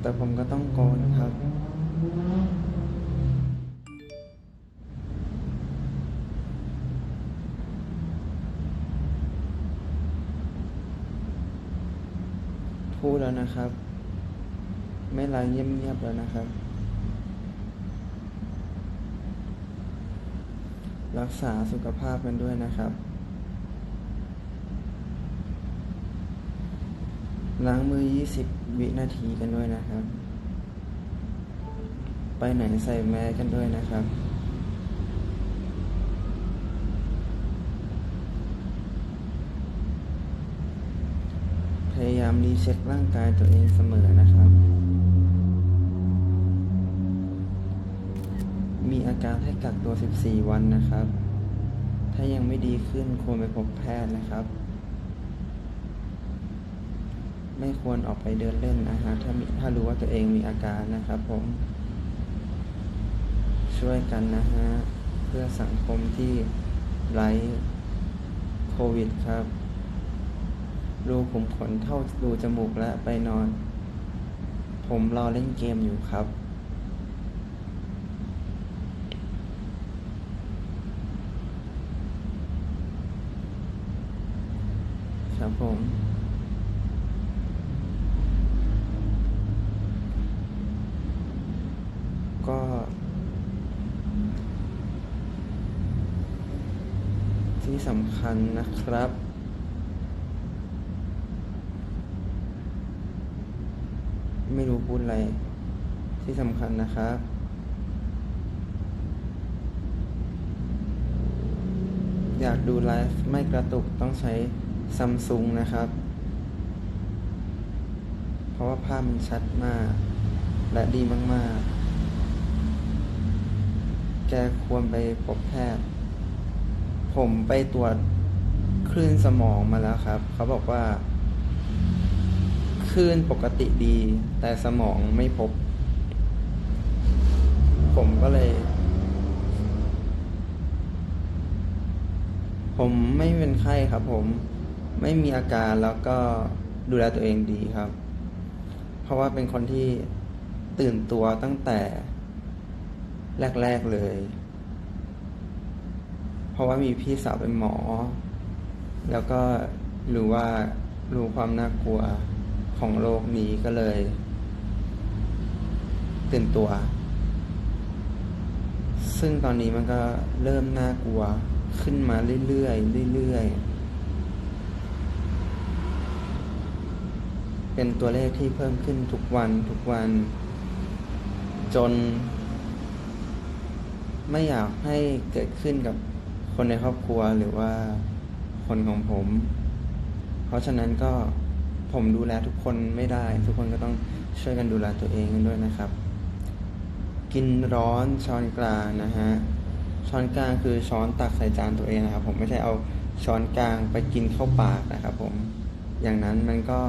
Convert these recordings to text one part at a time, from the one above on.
แต่ผมก็ต้องโกนครับ พูดแล้วนะครับ ไม่ลน์เงียบๆแล้วนะครับ รักษาสุขภาพกันด้วยนะครับ ล้างมือ 20 วินาทีกันด้วยนะครับ ไปไหนใส่แมสกันด้วยนะครับ พยายามรีเช็คร่างกายตัวเองเสมอนะครับ มีอาการให้กักตัว 14 วันนะครับ ถ้ายังไม่ดีขึ้นควรไปพบแพทย์นะครับ ไม่ควรออกไปเดินเล่นนะฮะถ้ามีถ้ารู้ว่าตัวเองมีอาการนะครับผม ช่วยกันนะฮะ เพื่อสังคมที่ไร้โควิดครับรูขุมขนเท่ารูจมูกและไปนอน ผมรอเล่นเกมอยู่ครับ ครับผม ก็ ที่สำคัญนะครับไม่รู้พูดอะไร ที่สำคัญนะครับ อยากดูไลฟ์ไม่กระตุกต้องใช้ซัมซุงนะครับ เพราะว่าภาพมันชัดมาก และดีมาก ๆ แกควรไปพบแพทย์ ผมไปตรวจคลื่นสมองมาแล้วครับ เขาบอกว่า คลื่นปกติดี แต่สมองไม่พบ ผมก็เลย ผมไม่เป็นไข้ครับผมไม่มีอาการแล้วก็ดูแลตัวเองดีครับ เพราะว่าเป็นคนที่ตื่นตัวตั้งแต่ แรก ๆเลย เพราะว่ามีพี่สาวเป็นหมอ แล้วก็รู้ว่ารู้ความน่ากลัวของโรคนี้ก็เลยตื่นตัว ซึ่งตอนนี้มันก็เริ่มน่ากลัวขึ้นมาเรื่อยๆเรื่อยๆเป็นตัวเลขที่เพิ่มขึ้นทุกวันทุกวัน จน ไม่อยากให้เกิดขึ้นกับคนในครอบครัวหรือว่าคนของผม เพราะฉะนั้นก็ผมดูแลทุกคนไม่ได้ ทุกคนก็ต้องช่วยกันดูแลตัวเองกันด้วยนะครับ กินร้อนช้อนกลางนะฮะช้อนกลางคือช้อนตักใส่จานตัวเองนะครับ ผมไม่ใช่เอาช้อนกลางไปกินเข้าปากนะครับ ผมอย่างนั้นมันก็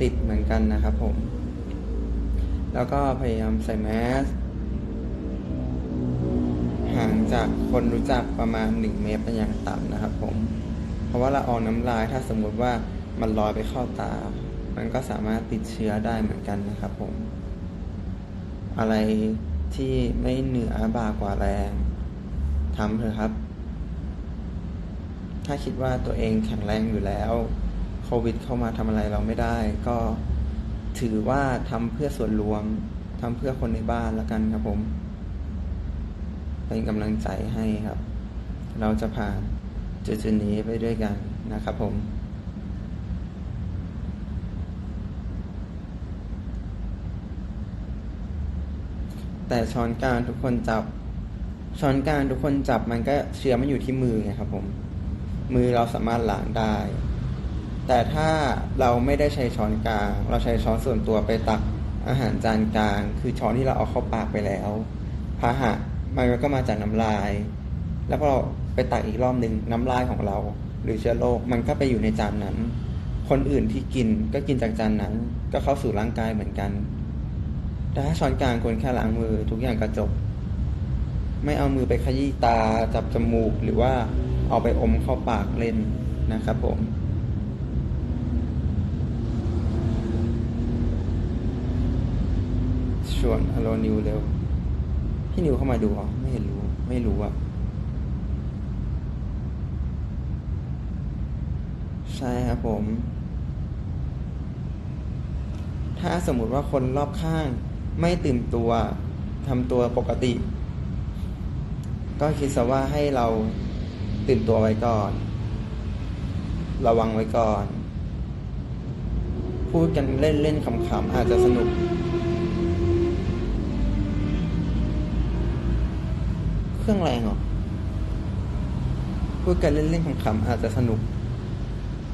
ติดเหมือนกันนะครับ ผม แล้วก็พยายามใส่แมส จากคนรู้จักประมาณ 1 เมตรเป็นอย่างต่ำนะครับผม เพราะว่าละอองน้ำลายถ้าสมมติว่ามันลอยไปเข้าตา มันก็สามารถติดเชื้อได้เหมือนกันนะครับผม อะไรที่ไม่เหนือบากว่าแรงทำเถอะครับ ถ้าคิดว่าตัวเองแข็งแรงอยู่แล้ว โควิดเข้ามาทำอะไรเราไม่ได้ ก็ถือว่าทำเพื่อส่วนรวมทำเพื่อคนในบ้านแล้วกันครับผม เป็นกำลังใจให้ครับ เราจะผ่านจุดจุดนี้ไปด้วยกันนะครับผม แต่ช้อนกลางทุกคนจับ ช้อนกลางทุกคนจับมันก็เชื้อมันอยู่ที่มือไงครับผม มือเราสามารถล้างได้ แต่ถ้าเราไม่ได้ใช้ช้อนกลาง เราใช้ช้อนส่วนตัวไปตักอาหารจานกลาง คือช้อนที่เราเอาเข้าปากไปแล้วพาหะ มันก็มาจากน้ำลาย แล้วพอเราไปตักอีกรอบหนึ่งน้ำลายของเรา หรือเชื้อโรคมันก็ไปอยู่ในจานนั้น คนอื่นที่กินก็กินจากจานนั้น ก็เข้าสู่ร่างกายเหมือนกันแต่ถ้าช้อนกลางควรแค่ล้างมือทุกอย่างกระจบ ไม่เอามือไปขยี้ตาจับจมูกหรือว่าเอาไปอมเข้าปากเล่นนะครับผมชวนอโลนิวเร็ว พี่นิวเข้ามาดูเหรอไม่เห็นรู้ ไม่รู้อะใช่ครับผม ถ้าสมมุติว่าคนรอบข้าง ไม่ตื่นตัวทำตัวปกติ ก็คิดซะว่าให้เราตื่นตัวไว้ก่อน ระวังไว้ก่อน พูดกันเล่นๆขำๆอาจจะสนุก รื่องแรงหรอพูดกันเล่นๆขำๆอาจจะสนุก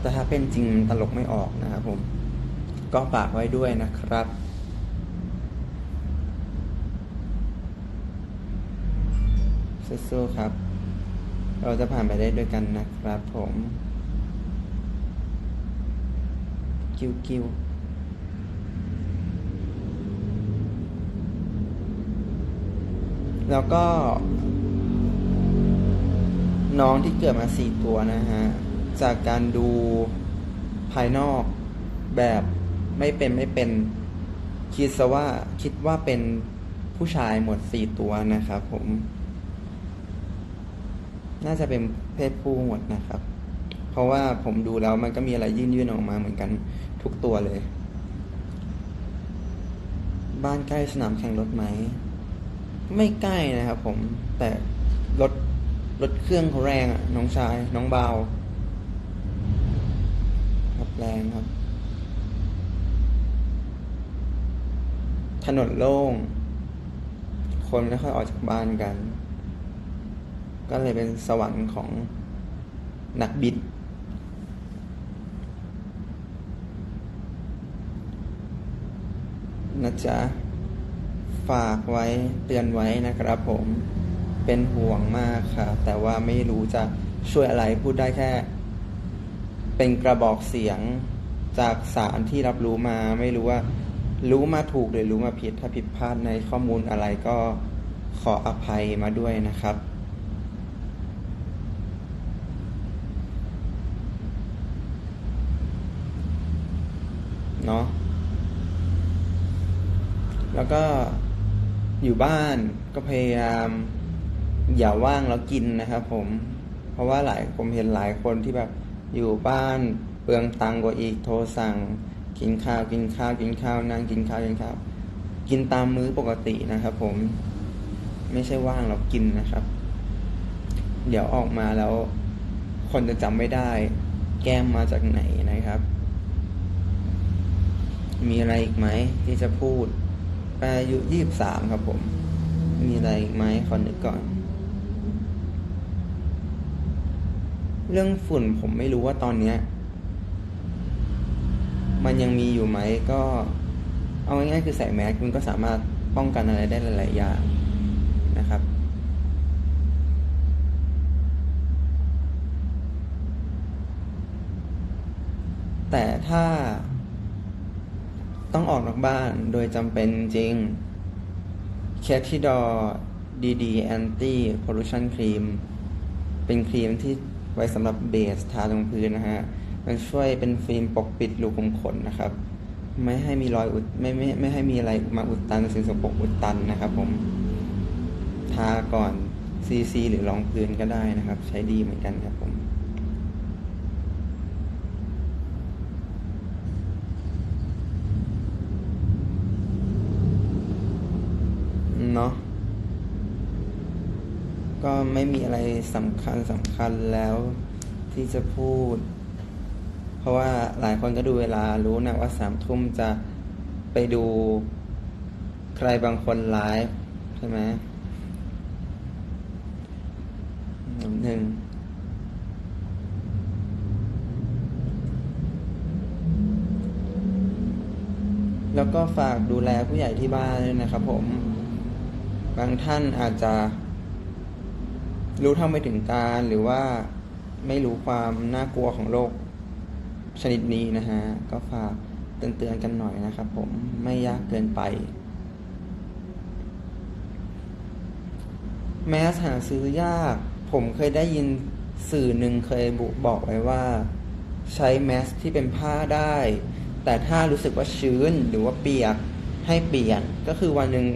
แต่ถ้าเป็นจริงตลกไม่ออกนะครับผม ก็ฝากไว้ด้วยนะครับสู้ๆครับ เราจะผ่านไปได้ด้วยกันนะครับผม กิ้วกิ้วแล้วก็ น้องที่เกิดมาสี่ตัวนะฮะ จากการดูภายนอกแบบไม่เป็นไม่เป็นคิดซะว่าคิดว่าเป็นผู้ชายหมดสี่ตัวนะครับผม น่าจะเป็นเพศผู้หมดนะครับ เพราะว่าผมดูแล้วมันก็มีอะไรยื่นๆออกมาเหมือนกันทุกตัวเลย บ้านใกล้สนามแข่งรถไหม ไม่ใกล้นะครับผมแต่รถ รถเครื่องเขาแรงอะน้องชาย น้องเบาครับแรงครับ ถนนโล่ง คนไม่ค่อยออกจากบ้านกัน ก็เลยเป็นสวรรค์ของนักบินนะจ๊ะ ฝากไว้เตือนไว้นะครับผม เป็นห่วงมากค่ะ แต่ว่าไม่รู้จะช่วยอะไรพูดได้แค่ เป็นกระบอกเสียงจากสารที่รับรู้มา ไม่รู้ว่า รู้มาถูกหรือรู้มาผิดถ้าผิดพลาดในข้อมูลอะไรก็ขออภัยมาด้วยนะครับเนาะแล้วก็อยู่บ้านก็พยายาม อย่าว่างแล้วกินนะครับผม เพราะว่าหลายผมเห็นหลายคนที่แบบอยู่บ้านเปลืองตังกว่าอีกโทรสั่ง กินข้าวกินข้าวกินข้าวนั่งกินข้าวกินข้าวกินตามมื้อปกตินะครับ ผม ไม่ใช่ว่างแล้วกินนะครับ เดี๋ยวออกมาแล้ว คนจะจำไม่ได้ แก้มมาจากไหนนะครับ มีอะไรอีกไหมที่จะพูดแปอายุยี่บสามครับผม มีอะไรอีกไหมขอนึกก่อน เรื่องฝุ่นผมไม่รู้ว่าตอนเนี้ย มันยังมีอยู่ไหมก็ เอาง่ายๆคือใส่แมสมันก็สามารถป้องกันอะไรได้หลายๆอย่างนะครับ แต่ถ้าต้องออกนอกบ้านโดยจำเป็นจริง c a t i d o r DD Anti Pollution Cream เป็นครีมที่ ไว้สำหรับเบสทาลงพื้นนะฮะ มันช่วยเป็นฟิล์มปกปิดรูขุมขนนะครับ ไม่ให้มีรอยอุดไม่ไม่ไม่ให้มีอะไรมาอุดตันสิ่งสกปรกอุดตันนะครับผม ทาก่อนซีซีหรือรองพื้นก็ได้นะครับ ใช้ดีเหมือนกันครับผม เนาะ ก็ไม่มีอะไร สำคัญสำคัญแล้วที่จะพูด เพราะว่าหลายคนก็ดูเวลารู้นะว่าสามทุ่มจะไปดูใครบางคนไลฟ์ใช่ไหมหนึ่งแล้วก็ฝากดูแลผู้ใหญ่ที่บ้านด้วยนะครับผม บางท่านอาจจะ รู้เท่าไม่ถึงการหรือว่าไม่รู้ความน่ากลัวของโรคชนิดนี้นะฮะ ก็ฝากเตือนๆกันหน่อยนะครับผมไม่ยากเกินไป แมสหาซื้อยาก ผมเคยได้ยินสื่อหนึ่งเคยบุบอกไว้ว่า ใช้แมสที่เป็นผ้าได้ แต่ถ้ารู้สึกว่าชื้นหรือว่าเปียกให้เปลี่ยนก็คือวันหนึ่ง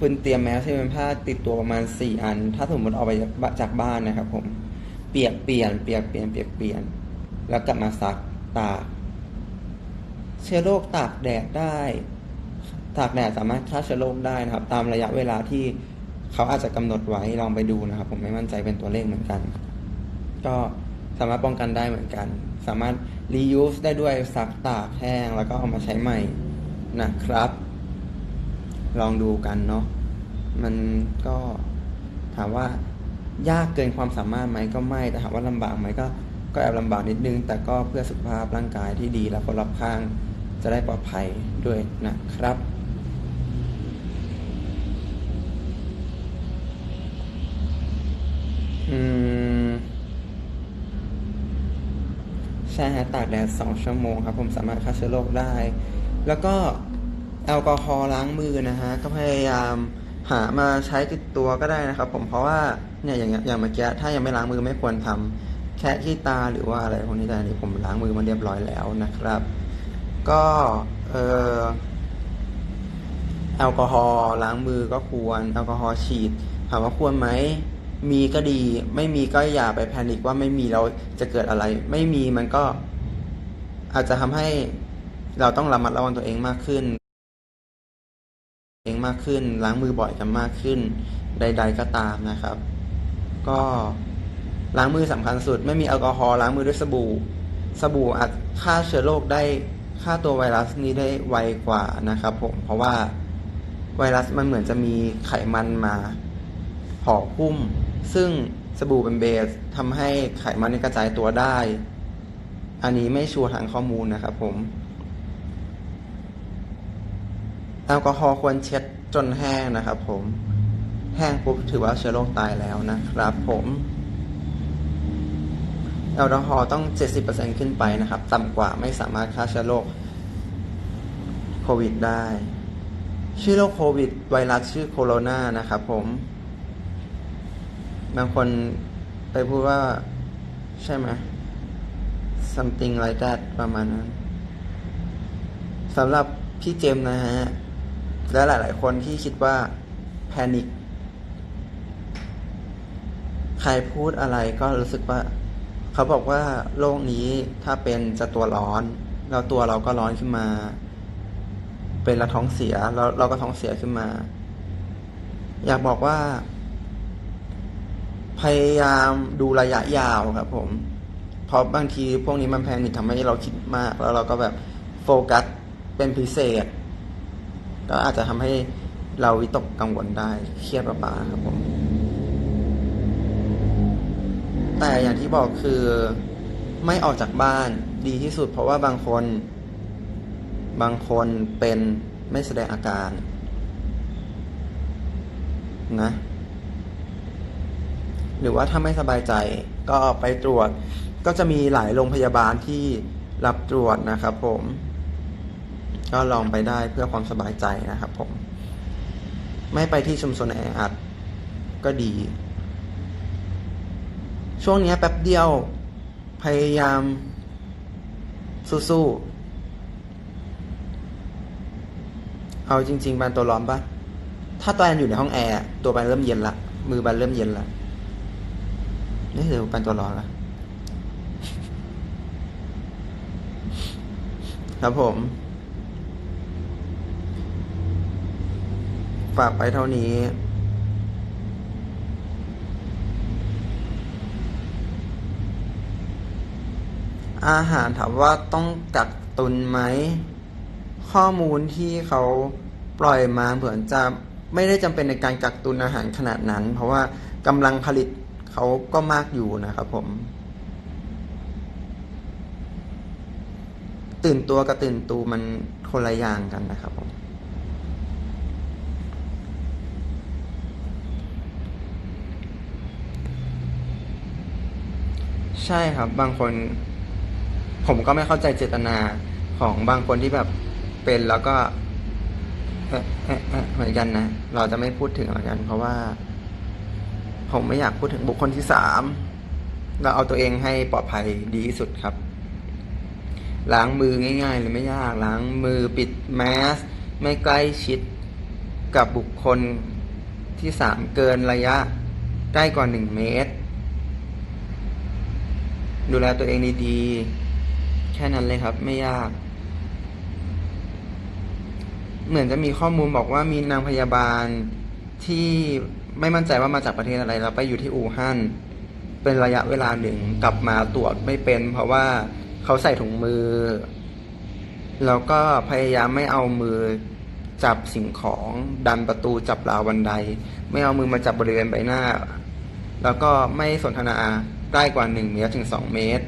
คุณเตรียมแมสที่เป็นผ้าติดตัวประมาณสี่อัน ถ้าสมมติออกไปจากบ้านนะครับ ผม เปียกเปลี่ยนเปียกเปลี่ยนเปียกเปลี่ยน แล้วกลับมาซักตาก เชื้อโรคตากแดดได้ตากแดดสามารถฆ่าเชื้อโรคได้นะครับ ตามระยะเวลาที่เขาอาจจะกำหนดไว้ลองไปดูนะครับ ผมไม่มั่นใจเป็นตัวเลขเหมือนกัน ก็สามารถป้องกันได้เหมือนกัน สามารถ reuse ได้ด้วยซักตากแห้งแล้วก็เอามาใช้ใหม่นะครับ ลองดูกันเนาะมันก็ถามว่ายากเกินความสามารถไหมก็ไม่แต่ถามว่าลำบากไหมก็ก็แอบลำบากนิดนึง แต่ก็เพื่อสุขภาพร่างกายที่ดีและคนรอบข้างจะได้ปลอดภัยด้วยนะครับอืมใช่ฮะตากแดดสองชั่วโมงครับ ผมสามารถฆ่าเชื้อโรคได้ แล้วก็ แอลกอฮอล์ล้างมือนะฮะก็พยายามหามาใช้ติดตัวก็ได้นะครับ ผมเพราะว่าเนี่ยอย่างเงี้ยอย่างเมื่อกี้ถ้ายังไม่ล้างมือไม่ควรทำแค่ที่ตาหรือว่าอะไรพวกนี้แต่นี้ผมล้างมือมาเรียบร้อยแล้วนะครับ ก็เออแอลกอฮอล์ล้างมือก็ควรแอลกอฮอล์ฉีดถามว่าควรไหมมีก็ดี ไม่มีก็อย่าไปแพนิคว่าไม่มีแล้วจะเกิดอะไร ไม่มีมันก็อาจจะทำให้เราต้องระมัดระวังตัวเองมากขึ้น เองมากขึ้น ล้างมือบ่อยกันมากขึ้น ใด ๆ ก็ตามนะครับ ก็ล้างมือสำคัญสุด ไม่มีแอลกอฮอล์ล้างมือด้วยสบู่ สบู่อาจฆ่าเชื้อโรคได้ฆ่าตัวไวรัสนี้ได้ไวกว่านะครับ ผมเพราะว่าไวรัสมันเหมือนจะมีไขมันมาห่อหุ้ม ซึ่งสบู่เป็นเบสทำให้ไขมันกระจายตัวได้ อันนี้ไม่ชัวร์ทางข้อมูลนะครับผม แอลกอฮอล์ควรเช็ดจนแห้งนะครับ ผมแห้งปุ๊บถือว่าเชื้อโรคตายแล้วนะครับ ผมแอลกอฮอล์ต้อง 70%ขึ้นไปนะครับ ต่ำกว่าไม่สามารถฆ่าเชื้อโรคโควิดได้ ชื่อโรคโควิด ไวรัสชื่อโคโรนานะครับผม บางคนไปพูดว่า ใช่ไหม something like that ประมาณนั้นสำหรับพี่เจมส์นะฮะ และหลาย ๆ คนที่คิดว่าแพนิคใครพูดอะไรก็รู้สึกว่า เขาบอกว่าโรคนี้ถ้าเป็นจะตัวร้อน แล้วตัวเราก็ร้อนขึ้นมา เป็นละท้องเสียแล้วเราก็ท้องเสียขึ้นมา อยากบอกว่า พยายามดูระยะยาวครับผมเพราะบางทีพวกนี้มันแพนิคทำให้เราคิดมาก แล้วเราก็แบบโฟกัสเป็นพิเศษ ก็อาจจะทำให้เราวิตกกังวลได้เครียดบ้าครับผมแต่อย่างที่บอกคือไม่ออกจากบ้านดีที่สุด เพราะว่าบางคน บางคนเป็นไม่แสดงอาการนะหรือว่าถ้าไม่สบายใจก็ไปตรวจก็จะมีหลายโรงพยาบาลที่รับตรวจนะครับผม ก็ลองไปได้เพื่อความสบายใจนะครับผม ไม่ไปที่ชุมชนแออัดก็ดี ช่วงนี้แป๊บเดียวพยายาม สู้ๆ เอาจริง ๆบานตัวร้อนปะถ้าตัวแอนอยู่ในห้องแอร์ตัวแบนเริ่มเย็นละ มือแบนเริ่มเย็นละนี่คือเป็นตัวร้อนละครับผม ฝากไปเท่านี้ อาหารถามว่าต้องกักตุนไหม ข้อมูลที่เขาปล่อยมาเหมือนจะไม่ได้จำเป็นในการกักตุนอาหารขนาดนั้น เพราะว่ากำลังผลิตเขาก็มากอยู่นะครับผม ตื่นตัวกับตื่นตูมันคนละอย่างกันนะครับผม ใช่ครับ บางคน ผมก็ไม่เข้าใจเจตนาของบางคนที่แบบเป็นแล้วก็เอ๊ะเอ๊ะเอ๊ะเหมือนกันนะเราจะไม่พูดถึงเหมือนกัน เพราะว่า ผมไม่อยากพูดถึงบุคคลที่สามเราเอาตัวเองให้ปลอดภัยดีที่สุดครับ ล้างมือง่ายๆเลยไม่ยาก ล้างมือปิดแมสไม่ใกล้ชิดกับบุคคลที่สามเกินระยะใกล้กว่าหนึ่งเมตร ดูแลตัวเองดีๆ แค่นั้นเลยครับ ไม่ยาก เหมือนจะมีข้อมูลบอกว่ามีนางพยาบาลที่ไม่มั่นใจว่ามาจากประเทศอะไรแล้วไปอยู่ที่อู่ฮั่นเป็นระยะเวลาหนึ่งกลับมาตรวจไม่เป็น เพราะว่าเขาใส่ถุงมือ แล้วก็พยายามไม่เอามือจับสิ่งของดันประตูจับราวบันได ไม่เอามือมาจับบริเวณใบหน้า แล้วก็ไม่สนทนา ใกล้กว่าหนึ่งเมตรถึงสองเมตร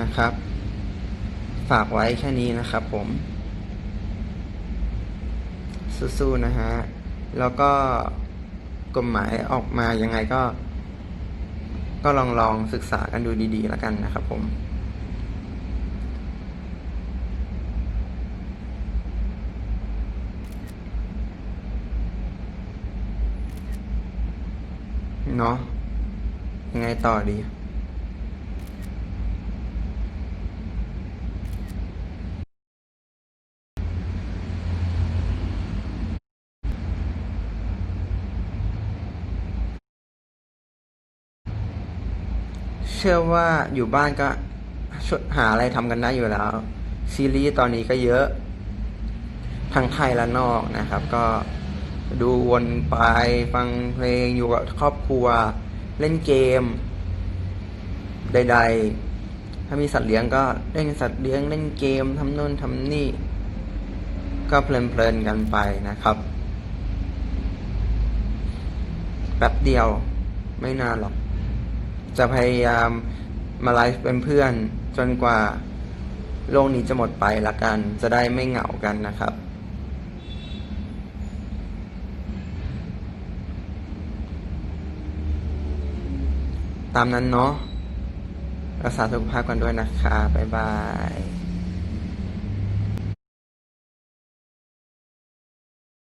นะครับ ฝากไว้แค่นี้นะครับผม สู้ๆนะฮะ แล้วก็กฎหมายออกมายังไงก็ ก็ลองลองศึกษากันดูดีๆแล้วกันนะครับผม เนาะยังไงต่อดี เชื่อว่าอยู่บ้านก็ชวหาอะไรทำกันได้อยู่แล้ว ซีรีส์ตอนนี้ก็เยอะ ทั้งไทยและนอกนะครับ ก็ ดูวนไปฟังเพลงอยู่กับครอบครัว เล่นเกม ใด ๆ ถ้ามีสัตว์เลี้ยงก็เล่นสัตว์เลี้ยงเล่นเกมทำโน่นทำนี่ ก็เพลินๆกันไปนะครับแป๊บเดียวไม่นานหรอก จะพยายามมาไลฟ์เป็นเพื่อนจนกว่าโลกนี้จะหมดไปละกัน จะได้ไม่เหงากันนะครับ ตามนั้นเนาะรักษาสุขภาพกันด้วยนะคะ บ๊ายบาย